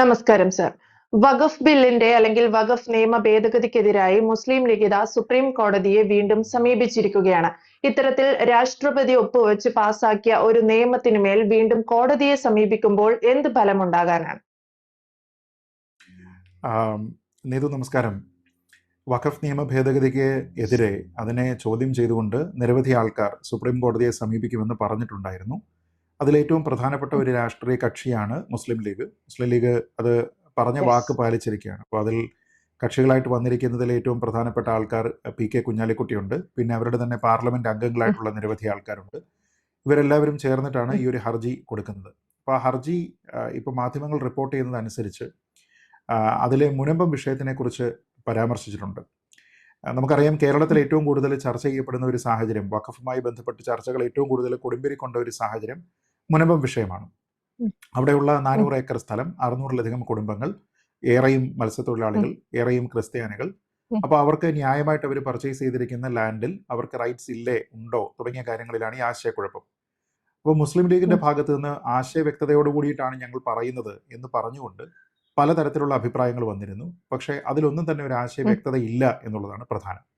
നമസ്കാരം സർ വഖഫ് ബില്ലിന്റെ അല്ലെങ്കിൽ വഖഫ് നിയമ ഭേദഗതിക്കെതിരായി മുസ്ലിം ലീഗ് ഇതാ സുപ്രീം കോടതിയെ വീണ്ടും സമീപിച്ചിരിക്കുകയാണ്. ഇത്തരത്തിൽ രാഷ്ട്രപതി ഒപ്പുവെച്ച് പാസാക്കിയ ഒരു നിയമത്തിനു മേൽ വീണ്ടും കോടതിയെ സമീപിക്കുമ്പോൾ എന്ത് ഫലമുണ്ടാകാനാണ്? നീതു നമസ്കാരം. വഖഫ് നിയമ ഭേദഗതിക്ക് എതിരെ അതിനെ ചോദ്യം ചെയ്തുകൊണ്ട് നിരവധി ആൾക്കാർ സുപ്രീം കോടതിയെ സമീപിക്കുമെന്ന് പറഞ്ഞിട്ടുണ്ടായിരുന്നു. അതിലേറ്റവും പ്രധാനപ്പെട്ട ഒരു രാഷ്ട്രീയ കക്ഷിയാണ് മുസ്ലിം ലീഗ്. മുസ്ലിം ലീഗ് അത് പറഞ്ഞ വാക്ക് പാലിച്ചിരിക്കുകയാണ്. അപ്പോൾ അതിൽ കക്ഷികളായിട്ട് വന്നിരിക്കുന്നതിൽ ഏറ്റവും പ്രധാനപ്പെട്ട ആൾക്കാർ പി കെ കുഞ്ഞാലിക്കുട്ടിയുണ്ട്. പിന്നെ അവരുടെ തന്നെ പാർലമെന്റ് അംഗങ്ങളായിട്ടുള്ള നിരവധി ആൾക്കാരുണ്ട്. ഇവരെല്ലാവരും ചേർന്നിട്ടാണ് ഈ ഒരു ഹർജി കൊടുക്കുന്നത്. അപ്പോൾ ആ ഹർജി ഇപ്പോൾ മാധ്യമങ്ങൾ റിപ്പോർട്ട് ചെയ്യുന്നതനുസരിച്ച് അതിലെ മുനമ്പം വിഷയത്തിനെക്കുറിച്ച് പരാമർശിച്ചിട്ടുണ്ട്. നമുക്കറിയാം കേരളത്തിൽ ഏറ്റവും കൂടുതൽ ചർച്ച ചെയ്യപ്പെടുന്ന ഒരു സാഹചര്യം വഖഫുമായി ബന്ധപ്പെട്ട് ചർച്ചകൾ ഏറ്റവും കൂടുതൽ കൊടുമ്പിരിക്കൊണ്ട ഒരു സാഹചര്യം മുനമ്പം വിഷയമാണ്. അവിടെയുള്ള നാനൂറ് ഏക്കർ സ്ഥലം അറുന്നൂറിലധികം കുടുംബങ്ങൾ ഏറെയും മത്സ്യത്തൊഴിലാളികൾ ഏറെയും ക്രിസ്ത്യാനികൾ. അപ്പോൾ അവർക്ക് ന്യായമായിട്ട് അവർ പർച്ചേസ് ചെയ്തിരിക്കുന്ന ലാൻഡിൽ അവർക്ക് റൈറ്റ്സ് ഇല്ലേ ഉണ്ടോ തുടങ്ങിയ കാര്യങ്ങളിലാണ് ഈ ആശയക്കുഴപ്പം. അപ്പോൾ മുസ്ലിം ലീഗിന്റെ. ഭാഗത്ത് നിന്ന് ആശയ വ്യക്തതയോട് കൂടിയിട്ടാണ് ഞങ്ങൾ പറയുന്നത് എന്ന് പറഞ്ഞുകൊണ്ട് പലതരത്തിലുള്ള അഭിപ്രായങ്ങൾ വന്നിരുന്നു. പക്ഷേ അതിലൊന്നും തന്നെ ഒരു ആശയ വ്യക്തത ഇല്ല എന്നുള്ളതാണ് പ്രധാനം.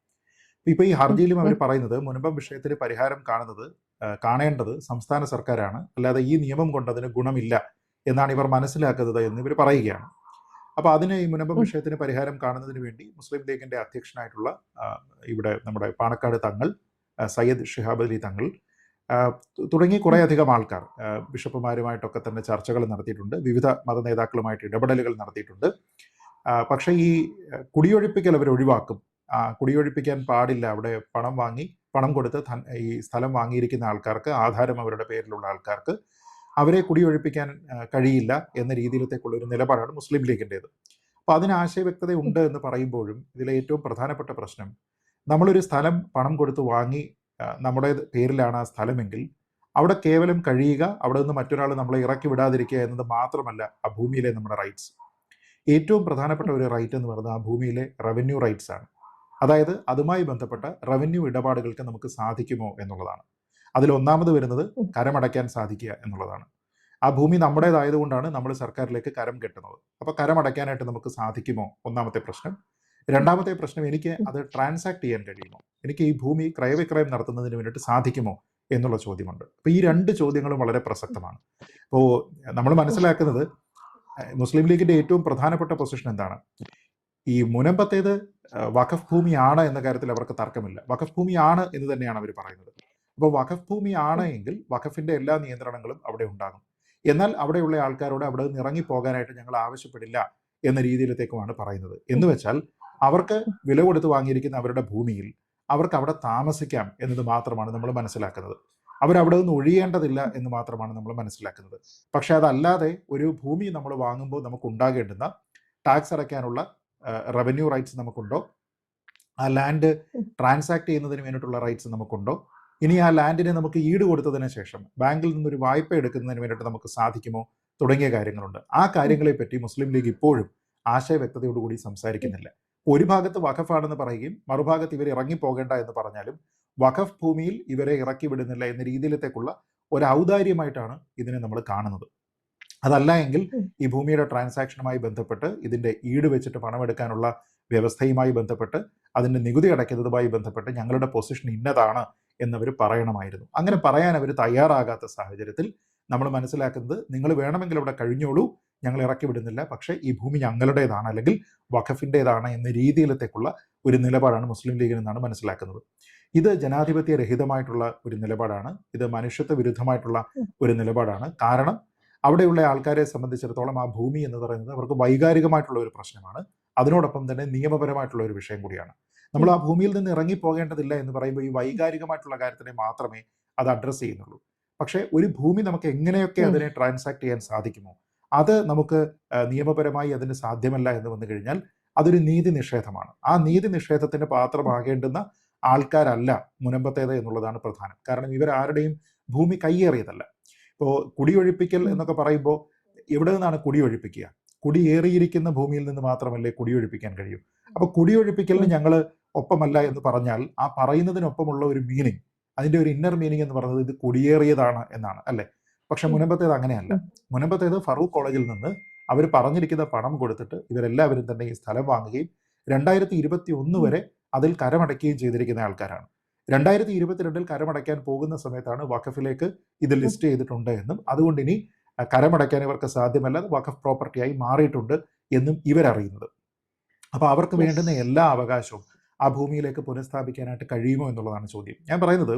ഇപ്പൊ ഈ ഹർജിയിലും അവർ പറയുന്നത് മുൻപം വിഷയത്തിൽ പരിഹാരം കാണുന്നത് കാണേണ്ടത് സംസ്ഥാന സർക്കാരാണ്. അല്ലാതെ ഈ നിയമം കൊണ്ട് അതിന് ഗുണമില്ല എന്നാണ് ഇവർ മനസ്സിലാക്കുന്നത് എന്ന് ഇവർ പറയുകയാണ്. അപ്പോൾ അതിന് ഈ മുനമ്പം. വിഷയത്തിന് പരിഹാരം കാണുന്നതിന് വേണ്ടി മുസ്ലിം ലീഗിന്റെ അധ്യക്ഷനായിട്ടുള്ള ഇവിടെ നമ്മുടെ പാണക്കാട് തങ്ങൾ സയ്യദ് ഷിഹാബ് അലി തങ്ങൾ തുടങ്ങി കുറേ അധികം ആൾക്കാർ ബിഷപ്പുമാരുമായിട്ടൊക്കെ തന്നെ ചർച്ചകൾ നടത്തിയിട്ടുണ്ട്. വിവിധ മത നേതാക്കളുമായിട്ട് ഇടപെടലുകൾ നടത്തിയിട്ടുണ്ട്. പക്ഷേ ഈ കുടിയൊഴിപ്പിക്കൽ അവർ ഒഴിവാക്കും കുടിയൊഴിപ്പിക്കാൻ പാടില്ല. അവിടെ പണം വാങ്ങി പണം കൊടുത്ത് ഈ സ്ഥലം വാങ്ങിയിരിക്കുന്ന ആൾക്കാർക്ക് ആധാരം അവരുടെ പേരിലുള്ള ആൾക്കാർക്ക് അവരെ കുടിയൊഴിപ്പിക്കാൻ കഴിയില്ല എന്ന രീതിയിലത്തേക്കുള്ള ഒരു നിലപാടാണ് മുസ്ലിം ലീഗിന്റെത്. അപ്പോൾ അതിന് ആശയവ്യക്തത ഉണ്ട് എന്ന് പറയുമ്പോഴും ഇതിലെ ഏറ്റവും പ്രധാനപ്പെട്ട പ്രശ്നം നമ്മളൊരു സ്ഥലം പണം കൊടുത്ത് വാങ്ങി നമ്മുടെ പേരിലാണ് ആ സ്ഥലമെങ്കിൽ അവിടെ കേവലം കഴിയുക അവിടെ നിന്ന് മറ്റൊരാൾ നമ്മളെ ഇറക്കി വിടാതിരിക്കുക എന്നത് മാത്രമല്ല ആ ഭൂമിയിലെ നമ്മുടെ റൈറ്റ്സ് ഏറ്റവും പ്രധാനപ്പെട്ട ഒരു റൈറ്റ് എന്ന് പറയുന്നത് ആ ഭൂമിയിലെ റവന്യൂ റൈറ്റ്സ് ആണ്. അതായത് അതുമായി ബന്ധപ്പെട്ട റവന്യൂ ഇടപാടുകൾക്ക് നമുക്ക് സാധിക്കുമോ എന്നുള്ളതാണ്. അതിൽ ഒന്നാമത് വരുന്നത്. കരമടയ്ക്കാൻ സാധിക്കുക എന്നുള്ളതാണ്. ആ ഭൂമി നമ്മുടേതായതുകൊണ്ടാണ് നമ്മൾ സർക്കാരിലേക്ക് കരം കെട്ടുന്നത്. അപ്പോൾ കരമടയ്ക്കാനായിട്ട് നമുക്ക് സാധിക്കുമോ? ഒന്നാമത്തെ പ്രശ്നം. രണ്ടാമത്തെ പ്രശ്നം എനിക്ക് അത് ട്രാൻസാക്ട് ചെയ്യാൻ കഴിയുമോ? എനിക്ക് ഈ ഭൂമി ക്രയവിക്രയം നടത്തുന്നതിന് വേണ്ടിയിട്ട് സാധിക്കുമോ എന്നുള്ള ചോദ്യമുണ്ട്. അപ്പോൾ ഈ രണ്ട് ചോദ്യങ്ങളും വളരെ പ്രസക്തമാണ്. അപ്പോൾ നമ്മൾ മനസ്സിലാക്കുന്നത് മുസ്ലിം ലീഗിന്റെ ഏറ്റവും പ്രധാനപ്പെട്ട പൊസിഷൻ എന്താണ്? ഈ മുനമ്പത്തേത് വഖഫ് ഭൂമിയാണ് എന്ന കാര്യത്തിൽ അവർക്ക് തർക്കമില്ല. വഖഫ് ഭൂമിയാണ് എന്ന് തന്നെയാണ് അവർ പറയുന്നത്. അപ്പോൾ വഖഫ് ഭൂമിയാണ് എങ്കിൽ വഖഫിന്റെ എല്ലാ നിയന്ത്രണങ്ങളും അവിടെ ഉണ്ടാകും. എന്നാൽ അവിടെയുള്ള ആൾക്കാരോട് അവിടെ നിന്ന് ഇറങ്ങി പോകാനായിട്ട് ഞങ്ങൾ ആവശ്യപ്പെടില്ല എന്ന രീതിയിലത്തേക്കുമാണ് പറയുന്നത്. എന്ന് വെച്ചാൽ അവർക്ക് വില കൊടുത്ത് വാങ്ങിയിരിക്കുന്ന അവരുടെ ഭൂമിയിൽ അവർക്ക് അവിടെ താമസിക്കാം എന്നത് മാത്രമാണ് നമ്മൾ മനസ്സിലാക്കുന്നത്. അവരവിടെ നിന്ന് ഒഴിയേണ്ടതില്ല എന്ന് മാത്രമാണ് നമ്മൾ മനസ്സിലാക്കുന്നത്. പക്ഷെ അതല്ലാതെ ഒരു ഭൂമി നമ്മൾ വാങ്ങുമ്പോൾ നമുക്ക് ഉണ്ടാകേണ്ടുന്ന ടാക്സ് അടയ്ക്കാനുള്ള റവന്യൂ റൈറ്റ്സ് നമുക്കുണ്ടോ? ആ ലാൻഡ് ട്രാൻസാക്ട് ചെയ്യുന്നതിന് വേണ്ടിയിട്ടുള്ള റൈറ്റ്സ് നമുക്കുണ്ടോ? ഇനി ആ ലാൻഡിനെ നമുക്ക് ഈട് കൊടുത്തതിന് ശേഷം ബാങ്കിൽ നിന്നൊരു വായ്പ എടുക്കുന്നതിന് വേണ്ടിയിട്ട് നമുക്ക് സാധിക്കുമോ? തുടങ്ങിയ കാര്യങ്ങളുണ്ട്. ആ കാര്യങ്ങളെപ്പറ്റി മുസ്ലിം ലീഗ് ഇപ്പോഴും ആശയ വ്യക്തതയോടുകൂടി സംസാരിക്കുന്നില്ല. ഒരു ഭാഗത്ത് വഖഫാണെന്ന് പറയുകയും മറുഭാഗത്ത് ഇവർ ഇറങ്ങി പോകേണ്ട എന്ന് പറഞ്ഞാലും വഖഫ് ഭൂമിയിൽ ഇവരെ ഇറക്കി വിടുന്നില്ല എന്ന രീതിയിലത്തേക്കുള്ള ഒരു ഔദാര്യമായിട്ടാണ് ഇതിനെ നമ്മൾ കാണുന്നത്. അതല്ല എങ്കിൽ ഈ ഭൂമിയുടെ ട്രാൻസാക്ഷനുമായി ബന്ധപ്പെട്ട് ഇതിന്റെ ഈട് വെച്ചിട്ട് പണമെടുക്കാനുള്ള വ്യവസ്ഥയുമായി ബന്ധപ്പെട്ട് അതിന്റെ നികുതി അടയ്ക്കുന്നതുമായി ബന്ധപ്പെട്ട് ഞങ്ങളുടെ പൊസിഷൻ ഇന്നതാണ് എന്നവർ പറയണമായിരുന്നു. അങ്ങനെ പറയാൻ അവർ തയ്യാറാകാത്ത സാഹചര്യത്തിൽ നമ്മൾ മനസ്സിലാക്കുന്നത് നിങ്ങൾ വേണമെങ്കിൽ അവിടെ കഴിഞ്ഞോളൂ ഞങ്ങൾ ഇറക്കി വിടുന്നില്ല പക്ഷേ ഈ ഭൂമി ഞങ്ങളുടേതാണ് അല്ലെങ്കിൽ വഖഫിന്റെതാണ് എന്ന രീതിയിലത്തേക്കുള്ള ഒരു നിലപാടാണ് മുസ്ലിം ലീഗിൽ നിന്നാണ് മനസ്സിലാക്കുന്നത്. ഇത് ജനാധിപത്യ രഹിതമായിട്ടുള്ള ഒരു നിലപാടാണ് ഇത് മനുഷ്യത്വ വിരുദ്ധമായിട്ടുള്ള ഒരു നിലപാടാണ്. കാരണം അവിടെയുള്ള ആൾക്കാരെ സംബന്ധിച്ചിടത്തോളം ആ ഭൂമി എന്ന് പറയുന്നത് അവർക്ക് വൈകാരികമായിട്ടുള്ള ഒരു പ്രശ്നമാണ്. അതിനോടൊപ്പം തന്നെ നിയമപരമായിട്ടുള്ള ഒരു വിഷയം കൂടിയാണ്. നമ്മൾ ആ ഭൂമിയിൽ നിന്ന് ഇറങ്ങി പോകേണ്ടതില്ല എന്ന് പറയുമ്പോൾ ഈ വൈകാരികമായിട്ടുള്ള കാര്യത്തിനെ മാത്രമേ അത് അഡ്രസ്സ് ചെയ്യുന്നുള്ളൂ. പക്ഷേ ഒരു ഭൂമി നമുക്ക് എങ്ങനെയൊക്കെ അതിനെ ട്രാൻസാക്ട് ചെയ്യാൻ സാധിക്കുമോ? അത് നമുക്ക് നിയമപരമായി അതിന് സാധ്യമല്ല എന്ന് വന്നു കഴിഞ്ഞാൽ അതൊരു നീതി നിഷേധമാണ്. ആ നീതി നിഷേധത്തിന് പാത്രമാകേണ്ടുന്ന ആൾക്കാരല്ല മുനമ്പത്തേത് എന്നുള്ളതാണ് പ്രധാനം. കാരണം ഇവരാരുടെയും ഭൂമി കയ്യേറിയതല്ല ഇപ്പോൾ കുടിയൊഴിപ്പിക്കൽ എന്നൊക്കെ പറയുമ്പോൾ എവിടെ നിന്നാണ് കുടിയൊഴിപ്പിക്കുക? കുടിയേറിയിരിക്കുന്ന ഭൂമിയിൽ നിന്ന് മാത്രമല്ലേ കുടിയൊഴിപ്പിക്കാൻ കഴിയൂ. അപ്പോൾ കുടിയൊഴിപ്പിക്കലിന് ഞങ്ങൾ ഒപ്പമല്ല എന്ന് പറഞ്ഞാൽ ആ പറയുന്നതിനൊപ്പമുള്ള ഒരു മീനിങ് അതിന്റെ ഒരു ഇന്നർ മീനിങ് എന്ന് പറയുന്നത് ഇത് കുടിയേറിയതാണ് എന്നാണ് അല്ലേ? പക്ഷെ. മുനമ്പത്തേത് അങ്ങനെയല്ല. മുനമ്പത്തേത് ഫറൂഖ് കോളേജിൽ നിന്ന് അവർ പറഞ്ഞിരിക്കുന്ന പണം കൊടുത്തിട്ട് ഇവരെല്ലാവരും തന്നെ ഈ സ്ഥലം വാങ്ങുകയും രണ്ടായിരത്തി ഇരുപത്തി ഒന്ന് വരെ അതിൽ കരമടയ്ക്കുകയും ചെയ്തിരിക്കുന്ന ആൾക്കാരാണ്. രണ്ടായിരത്തി ഇരുപത്തിരണ്ടിൽ കരമടയ്ക്കാൻ പോകുന്ന സമയത്താണ് വഖഫിലേക്ക് ഇത് ലിസ്റ്റ് ചെയ്തിട്ടുണ്ട് എന്നും. അതുകൊണ്ട് ഇനി കരമടയ്ക്കാൻ ഇവർക്ക് സാധ്യമല്ല. വഖഫ് പ്രോപ്പർട്ടിയായി മാറിയിട്ടുണ്ട് എന്നും ഇവരറിയുന്നത്. അപ്പോൾ അവർക്ക് വേണ്ടുന്ന എല്ലാ അവകാശവും ആ ഭൂമിയിലേക്ക് പുനഃസ്ഥാപിക്കാനായിട്ട് കഴിയുമോ എന്നുള്ളതാണ് ചോദ്യം. ഞാൻ പറയുന്നത്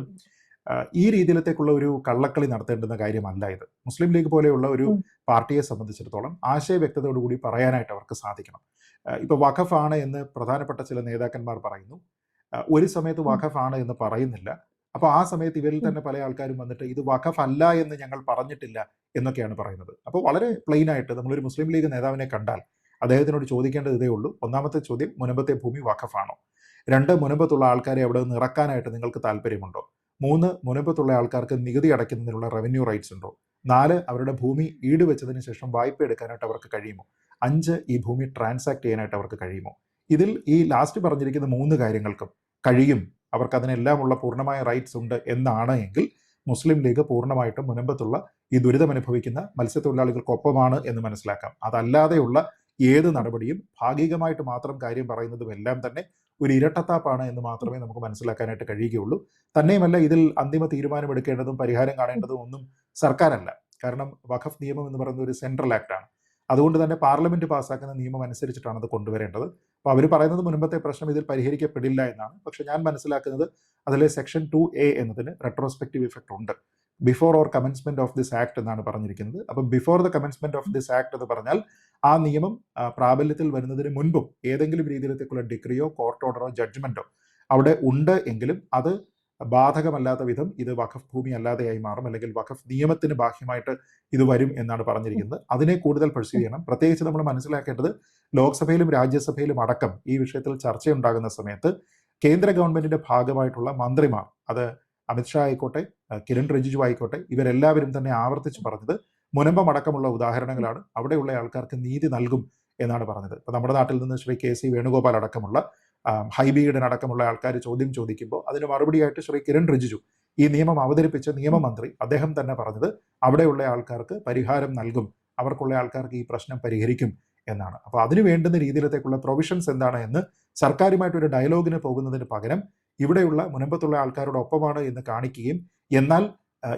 ഈ രീതിയിലത്തേക്കുള്ള ഒരു കള്ളക്കളി നടത്തേണ്ടുന്ന കാര്യമല്ല ഇത്. മുസ്ലിം ലീഗ് പോലെയുള്ള ഒരു പാർട്ടിയെ സംബന്ധിച്ചിടത്തോളം ആശയ വ്യക്തതയോടുകൂടി പറയാനായിട്ട് അവർക്ക് സാധിക്കണം. ഇപ്പോൾ ഇപ്പൊ വഖഫ് ആണ് എന്ന് പ്രധാനപ്പെട്ട ചില നേതാക്കന്മാർ പറയുന്നു. ഒരു സമയത്ത് വഖഫാണ് എന്ന് പറയുന്നില്ല. അപ്പോൾ ആ സമയത്ത് ഇവരിൽ തന്നെ പല ആൾക്കാരും വന്നിട്ട് ഇത് വഖഫ് അല്ല എന്ന് ഞങ്ങൾ പറഞ്ഞിട്ടില്ല എന്നൊക്കെയാണ് പറയുന്നത്. അപ്പോൾ വളരെ പ്ലെയിൻ ആയിട്ട് നമ്മളൊരു മുസ്ലിം ലീഗ് നേതാവിനെ കണ്ടാൽ അദ്ദേഹത്തിനോട് ചോദിക്കേണ്ടത് ഇതേ ഉള്ളൂ. ഒന്നാമത്തെ ചോദ്യം മുനമ്പത്തെ ഭൂമി വഖഫാണോ? രണ്ട് മുനമ്പത്തുള്ള ആൾക്കാരെ അവിടെ നിന്ന് ഇറക്കാനായിട്ട് നിങ്ങൾക്ക് താല്പര്യമുണ്ടോ? മൂന്ന് മുനമ്പത്തുള്ള ആൾക്കാർക്ക് നികുതി അടയ്ക്കുന്നതിനുള്ള റവന്യൂ റൈറ്റ്സ് ഉണ്ടോ? നാല് അവരുടെ ഭൂമി ഈട് വെച്ചതിന് ശേഷം വായ്പ എടുക്കാനായിട്ട് അവർക്ക് കഴിയുമോ? അഞ്ച് ഈ ഭൂമി ട്രാൻസാക്ട് ചെയ്യാനായിട്ട് അവർക്ക് കഴിയുമോ? ഇതിൽ ഈ ലാസ്റ്റ് പറഞ്ഞിരിക്കുന്ന മൂന്ന് കാര്യങ്ങൾക്കും കഴിയും. അവർക്ക് അതിനെല്ലാം ഉള്ള പൂർണമായ റൈറ്റ്സ് ഉണ്ട് എന്നാണ് എങ്കിൽ മുസ്ലിം ലീഗ് പൂർണമായിട്ടും മുനമ്പത്തുള്ള ഈ ദുരിതമനുഭവിക്കുന്ന മത്സ്യത്തൊഴിലാളികൾക്കൊപ്പമാണ് എന്ന് മനസ്സിലാക്കാം. അതല്ലാതെയുള്ള ഏത് നടപടിയും ഭാഗികമായിട്ട് മാത്രം കാര്യം പറയുന്നതും എല്ലാം തന്നെ ഒരു ഇരട്ടത്താപ്പാണ് എന്ന് മാത്രമേ നമുക്ക് മനസ്സിലാക്കാനായിട്ട് കഴിയുകയുള്ളൂ. തന്നെയുമല്ല ഇതിൽ അന്തിമ തീരുമാനമെടുക്കേണ്ടതും പരിഹാരം കാണേണ്ടതും ഒന്നും സർക്കാരല്ല. കാരണം വഖഫ് നിയമം എന്ന് പറയുന്ന ഒരു സെൻട്രൽ ആക്ടാണ് അതുകൊണ്ട് തന്നെ പാർലമെന്റ് പാസ്സാക്കുന്ന നിയമം അനുസരിച്ചിട്ടാണ് അത് കൊണ്ടുവരേണ്ടത്. അപ്പോൾ അവർ പറയുന്നത് മുൻപത്തെ പ്രശ്നം ഇതിൽ പരിഹരിക്കപ്പെടില്ല എന്നാണ്. പക്ഷെ ഞാൻ മനസ്സിലാക്കുന്നത് അതിലെ സെക്ഷൻ ടു എ എന്നതിന് റെട്രോസ്പെക്റ്റീവ് ഇഫക്റ്റ് ഉണ്ട്. Before or commencement of this act എന്നാണ് പറഞ്ഞിരിക്കുന്നത്. അപ്പം before the commencement of this act എന്ന് പറഞ്ഞാൽ ആ നിയമം പ്രാബല്യത്തിൽ വരുന്നതിന് മുൻപും ഏതെങ്കിലും രീതിയിലത്തേക്കുള്ള ഡിഗ്രിയോ കോർട്ട് ഓർഡറോ ജഡ്ജ്മെന്റോ അവിടെ ഉണ്ട് എങ്കിലും അത് ബാധകമല്ലാത്ത വിധം ഇത് വഖഫ് ഭൂമി അല്ലാതെയായി മാറും. അല്ലെങ്കിൽ വഖഫ് നിയമത്തിന് ബാഹ്യമായിട്ട് ഇത് വരും എന്നാണ് പറഞ്ഞിരിക്കുന്നത്. അതിനെ കൂടുതൽ പെർസ്യൂ ചെയ്യണം. പ്രത്യേകിച്ച് നമ്മൾ മനസ്സിലാക്കേണ്ടത് ലോക്സഭയിലും രാജ്യസഭയിലും അടക്കം ഈ വിഷയത്തിൽ ചർച്ചയുണ്ടാകുന്ന സമയത്ത് കേന്ദ്ര ഗവൺമെന്റിന്റെ ഭാഗമായിട്ടുള്ള മന്ത്രിമാർ അത് അമിത്ഷാ ആയിക്കോട്ടെ കിരൺ റിജിജു ആയിക്കോട്ടെ ഇവരെല്ലാവരും തന്നെ ആവർത്തിച്ച് പറഞ്ഞത് മുനമ്പം അടക്കമുള്ള ഉദാഹരണങ്ങളാണ്. അവിടെയുള്ള ആൾക്കാർക്ക് നീതി നൽകും എന്നാണ് പറഞ്ഞത്. ഇപ്പൊ നമ്മുടെ നാട്ടിൽ നിന്ന് ശ്രീ കെ സി വേണുഗോപാൽ അടക്കമുള്ള ആം, ഹൈബി അടക്കമുള്ള ആൾക്കാർ ചോദ്യം ചോദിക്കുമ്പോൾ അതിന് മറുപടിയായിട്ട് ശ്രീ കിരൺ റിജിജു ഈ നിയമം അവതരിപ്പിച്ച നിയമമന്ത്രി അദ്ദേഹം തന്നെ പറഞ്ഞത് അവിടെയുള്ള ആൾക്കാർക്ക് പരിഹാരം നൽകും അവർക്കുള്ള ആൾക്കാർക്ക് ഈ പ്രശ്നം പരിഹരിക്കും എന്നാണ്. അപ്പോൾ അതിന് വേണ്ടുന്ന രീതിയിലത്തേക്കുള്ള പ്രൊവിഷൻസ് എന്താണ് എന്ന് സർക്കാരുമായിട്ട് ഒരു ഡയലോഗിന് പോകുന്നതിന് പകരം ഇവിടെയുള്ള മുനമ്പത്തുള്ള ആൾക്കാരുടെ ഒപ്പമാണ് എന്ന് കാണിക്കുകയും എന്നാൽ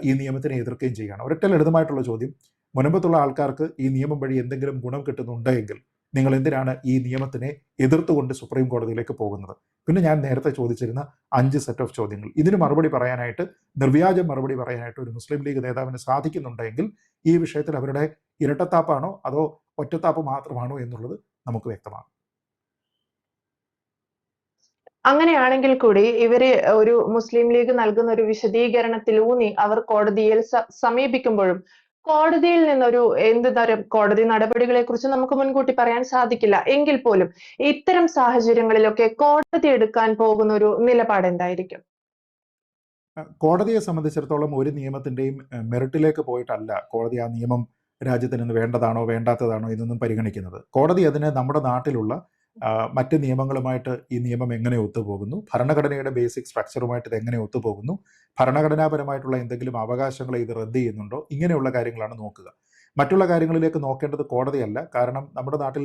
ഈ നിയമത്തിനെ എതിർക്കുകയും ചെയ്യുകയാണ്. ഒരൊറ്റ ലളിതമായിട്ടുള്ള ചോദ്യം. മുനമ്പത്തുള്ള ആൾക്കാർക്ക് ഈ നിയമം വഴി എന്തെങ്കിലും ഗുണം കിട്ടുന്നുണ്ട് എങ്കിൽ നിങ്ങൾ എന്തിനാണ് ഈ നിയമത്തിനെ എതിർത്തുകൊണ്ട് സുപ്രീം കോടതിയിലേക്ക് പോകുന്നത്? പിന്നെ ഞാൻ നേരത്തെ ചോദിച്ചിരുന്ന അഞ്ച് സെറ്റ് ഓഫ് ചോദ്യങ്ങൾ. ഇതിന് മറുപടി പറയാനായിട്ട് നിർവ്യാജം മറുപടി പറയാനായിട്ട് ഒരു മുസ്ലിം ലീഗ് നേതാവിന് സാധിക്കുന്നുണ്ടെങ്കിൽ ഈ വിഷയത്തിൽ അവരുടെ ഇരട്ടത്താപ്പാണോ അതോ ഒറ്റത്താപ്പ് മാത്രമാണോ എന്നുള്ളത് നമുക്ക് വ്യക്തമാകും അങ്ങനെയാണെങ്കിൽ കൂടി ഇവർ ഒരു മുസ്ലിം ലീഗ് നൽകുന്ന ഒരു വിശദീകരണത്തിലൂന്നി അവർ കോടതിയിൽ സമീപിക്കുമ്പോഴും കോടതിയിൽ നിന്നൊരു എന്ത് തരം കോടതി നടപടികളെ കുറിച്ച് നമുക്ക് മുൻകൂട്ടി പറയാൻ സാധിക്കില്ല. എങ്കിൽ പോലും ഇത്തരം സാഹചര്യങ്ങളിലൊക്കെ കോടതി എടുക്കാൻ പോകുന്ന ഒരു നിലപാട് എന്തായിരിക്കും? കോടതിയെ സംബന്ധിച്ചിടത്തോളം ഒരു നിയമത്തിന്റെയും മെറിറ്റിലേക്ക് പോയിട്ടല്ല കോടതി ആ നിയമം രാജ്യത്തിന് വേണ്ടതാണോ വേണ്ടാത്തതാണോ എന്നൊന്നും പരിഗണിക്കുന്നത്. കോടതി അതിനെ നമ്മുടെ നാട്ടിലുള്ള മറ്റ് നിയമങ്ങളുമായിട്ട് ഈ നിയമം എങ്ങനെ ഒത്തുപോകുന്നു? ഭരണഘടനയുടെ ബേസിക് സ്ട്രക്ചറുമായിട്ട് ഇത് എങ്ങനെ ഒത്തുപോകുന്നു? ഭരണഘടനാപരമായിട്ടുള്ള എന്തെങ്കിലും അവകാശങ്ങളെ ഇത് റദ്ദ് ചെയ്യുന്നുണ്ടോ? ഇങ്ങനെയുള്ള കാര്യങ്ങളാണ് നോക്കുക. മറ്റുള്ള കാര്യങ്ങളിലേക്ക് നോക്കേണ്ടത് കോടതിയല്ല. കാരണം നമ്മുടെ നാട്ടിൽ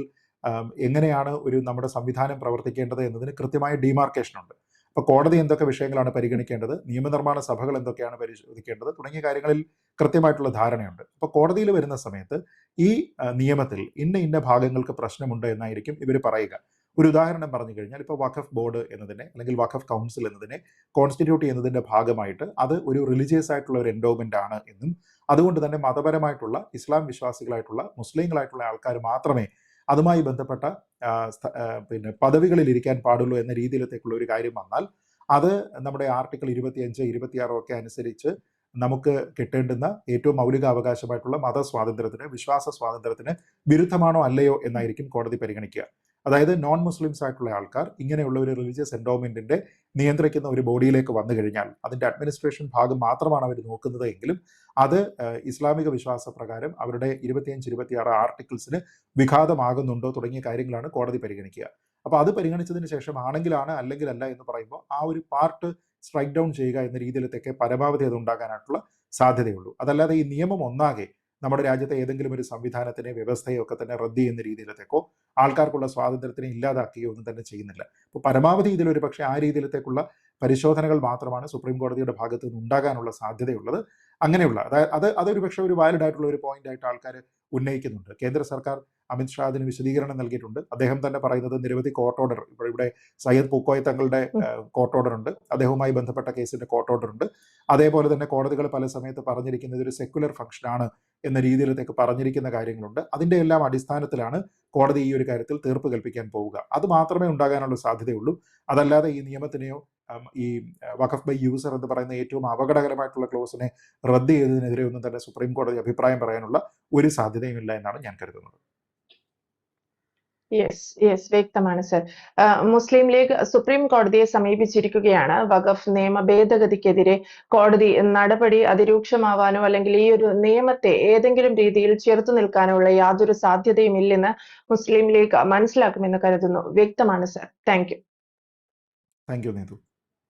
എങ്ങനെയാണ് ഒരു നമ്മുടെ സംവിധാനം പ്രവർത്തിക്കേണ്ടത് എന്നതിന് കൃത്യമായ ഡിമാർക്കേഷൻ ഉണ്ട്. അപ്പോൾ കോടതി എന്തൊക്കെ വിഷയങ്ങളാണ് പരിഗണിക്കേണ്ടത്? നിയമനിർമ്മാണ സഭകൾ എന്തൊക്കെയാണ് പരിശോധിക്കേണ്ടത്? തുടങ്ങിയ കാര്യങ്ങളിൽ കൃത്യമായിട്ടുള്ള ധാരണയുണ്ട്. അപ്പോൾ കോടതിയിൽ വരുന്ന സമയത്ത് ഈ നിയമത്തിൽ ഇന്ന ഇന്ന ഭാഗങ്ങൾക്ക് പ്രശ്നമുണ്ട് എന്നായിരിക്കും ഇവർ പറയുക. ഒരു ഉദാഹരണം പറഞ്ഞു കഴിഞ്ഞാൽ ഇപ്പോൾ വഖഫ് ബോർഡ് എന്നതിനെ അല്ലെങ്കിൽ വഖഫ് കൗൺസിൽ എന്നതിനെ കോൺസ്റ്റിറ്റ്യൂട്ട് ചെയ്യുന്നതിന്റെ ഭാഗമായിട്ട് അത് ഒരു റിലീജിയസ് ആയിട്ടുള്ള ഒരു എൻഡോമെന്റ് ആണ് എന്നും അതുകൊണ്ട് തന്നെ മതപരമായിട്ടുള്ള ഇസ്ലാം വിശ്വാസികളായിട്ടുള്ള മുസ്ലിങ്ങളായിട്ടുള്ള ആൾക്കാർ മാത്രമേ അതുമായി ബന്ധപ്പെട്ട പിന്നെ പദവികളിൽ ഇരിക്കാൻ പാടുള്ളൂ എന്ന രീതിയിലത്തേക്കുള്ള ഒരു കാര്യം വന്നാൽ അത് നമ്മുടെ ആർട്ടിക്കിൾ ഇരുപത്തിയഞ്ച് ഇരുപത്തിയാറോ ഒക്കെ അനുസരിച്ച് നമുക്ക് കിട്ടേണ്ടുന്ന ഏറ്റവും മൗലിക അവകാശമായിട്ടുള്ള മതസ്വാതന്ത്ര്യത്തിന് വിശ്വാസ സ്വാതന്ത്ര്യത്തിന് വിരുദ്ധമാണോ അല്ലയോ എന്നായിരിക്കും കോടതി പരിഗണിക്കുക. അതായത് നോൺ മുസ്ലിംസ് ആയിട്ടുള്ള ആൾക്കാർ ഇങ്ങനെയുള്ള ഒരു റിലീജിയസ് എൻഡോമെന്റിന്റെ നിയന്ത്രിക്കുന്ന ഒരു ബോഡിയിലേക്ക് വന്നു കഴിഞ്ഞാൽ അതിന്റെ അഡ്മിനിസ്ട്രേഷൻ ഭാഗം മാത്രമാണ് അവർ നോക്കുന്നത് എങ്കിലും അത് ഇസ്ലാമിക വിശ്വാസ പ്രകാരം അവരുടെ ഇരുപത്തിയഞ്ച് ഇരുപത്തിയാറ് ആർട്ടിക്കിൾസിന് വിഘാതമാകുന്നുണ്ടോ തുടങ്ങിയ കാര്യങ്ങളാണ് കോടതി പരിഗണിക്കുക. അപ്പോൾ അത് പരിഗണിച്ചതിന് ശേഷം ആണെങ്കിലാണ് അല്ലെങ്കിൽ അല്ല എന്ന് പറയുമ്പോൾ ആ ഒരു പാർട്ട് സ്ട്രൈക്ക് ഡൗൺ ചെയ്യുക എന്ന രീതിയിലത്തേക്ക് പരമാവധി അത് ഉണ്ടാകാനായിട്ടുള്ള സാധ്യതയുള്ളൂ. അതല്ലാതെ ഈ നിയമം ഒന്നാകെ നമ്മുടെ രാജ്യത്തെ ഏതെങ്കിലും ഒരു സംവിധാനത്തിനെ വ്യവസ്ഥയോ ഒക്കെ തന്നെ റദ്ദ് ചെയ്യുന്ന രീതിയിലത്തേക്കോ ആൾക്കാർക്കുള്ള സ്വാതന്ത്ര്യത്തിനെ ഇല്ലാതാക്കുകയോ ഒന്നും തന്നെ ചെയ്യുന്നില്ല. അപ്പോൾ പരമാവധി ഇതിലൊരു പക്ഷേ ആ രീതിയിലത്തേക്കുള്ള പരിശോധനകൾ മാത്രമാണ് സുപ്രീം കോടതിയുടെ ഭാഗത്ത് നിന്ന് ഉണ്ടാകാനുള്ള സാധ്യതയുള്ളത്. അങ്ങനെയുള്ള അതായത് അത് അതൊരു പക്ഷേ ഒരു വാലിഡ് ആയിട്ടുള്ള ഒരു പോയിന്റ് ആയിട്ട് ആൾക്കാർ ഉന്നയിക്കുന്നുണ്ട്. കേന്ദ്ര സർക്കാർ അമിത് ഷാ അതിന് വിശദീകരണം നൽകിയിട്ടുണ്ട്. അദ്ദേഹം തന്നെ പറയുന്നത് നിരവധി കോർട്ട് ഓർഡർ ഇപ്പോൾ ഇവിടെ സയ്യദ് പൂക്കോയ് തങ്ങളുടെ കോർട്ട് ഓർഡർ ഉണ്ട്. അദ്ദേഹവുമായി ബന്ധപ്പെട്ട കേസിന്റെ കോർട്ട് ഓർഡർ ഉണ്ട്. അതേപോലെ തന്നെ കോടതികൾ പല സമയത്ത് പറഞ്ഞിരിക്കുന്നത് ഒരു സെക്യുലർ ഫംഗ്ഷനാണ് എന്ന രീതിയിലത്തേക്ക് പറഞ്ഞിരിക്കുന്ന കാര്യങ്ങളുണ്ട്. അതിന്റെ എല്ലാം അടിസ്ഥാനത്തിലാണ് കോടതി ഈ ഒരു കാര്യത്തിൽ തീർപ്പ് കൽപ്പിക്കാൻ പോവുക. അത് മാത്രമേ ഉണ്ടാകാനുള്ള സാധ്യതയുള്ളൂ. അതല്ലാതെ ഈ നിയമത്തിനെയോ ഈ വഖഫ് ബൈ യൂസർ എന്ന് പറയുന്ന ഏറ്റവും അപകടകരമായിട്ടുള്ള ക്ലോസിനെ റദ്ദ് ചെയ്തതിനെതിരെ ഒന്നും തന്നെ സുപ്രീം കോടതി അഭിപ്രായം പറയാനുള്ള ഒരു സാധ്യതയുമില്ല എന്നാണ് ഞാൻ കരുതുന്നത്. യെസ് യെസ് വ്യക്തമാണ് സർ മുസ്ലിം ലീഗ് സുപ്രീം കോടതിയെ സമീപിച്ചിരിക്കുകയാണ്. വഖഫ് നിയമ ഭേദഗതിക്കെതിരെ കോടതി നടപടി അതിരൂക്ഷമാവാനോ അല്ലെങ്കിൽ ഈ ഒരു നിയമത്തെ ഏതെങ്കിലും രീതിയിൽ ചെറുത്തു നിൽക്കാനോ ഉള്ള യാതൊരു സാധ്യതയും ഇല്ലെന്ന് മുസ്ലിം ലീഗ് മനസ്സിലാക്കുമെന്ന് കരുതുന്നു. വ്യക്തമാണ് sir thank you thank you Neethu